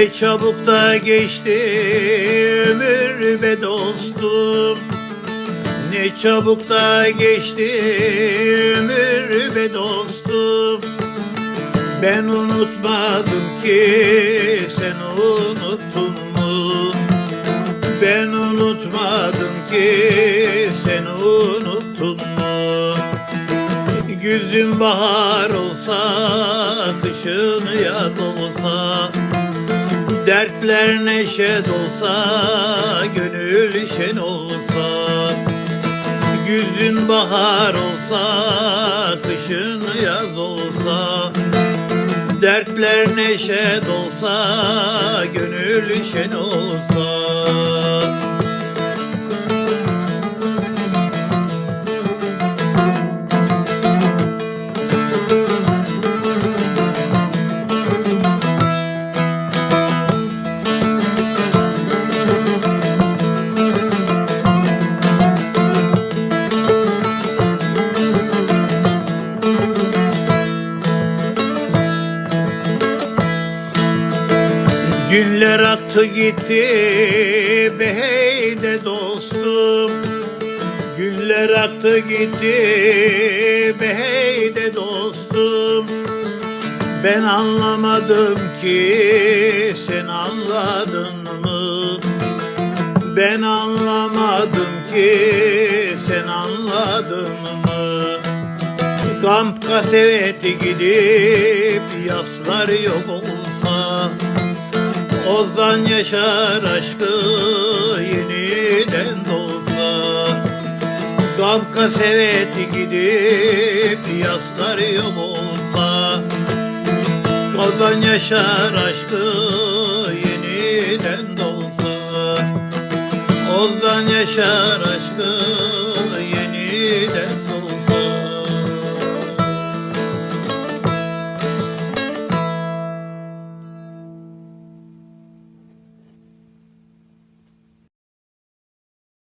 Ne çabuk da geçti ömür be dostum. Ne çabuk da geçti ömür be dostum. Ben unutmadım ki sen unuttun mu? Ben unutmadım ki sen unuttun mu? Güzün bahar olsa kışın yaz olsa Dertler neşe dolsa, gönül şen olsa Güzün bahar olsa, kışın yaz olsa Dertler neşe dolsa, gönül şen olsa Günler aktı gitti be hey de dostum. Günler aktı gitti be hey de dostum. Ben anlamadım ki sen anladın mı? Ben anlamadım ki sen anladın mı? Kamp kaseti gidip yaslar yok olsa Ozan yaşar aşkı yeniden doğsa Kamp kaseti gidip yaslar yok olsa. Ozan yaşar aşkı yeniden doğsa Ozan yaşar aşkı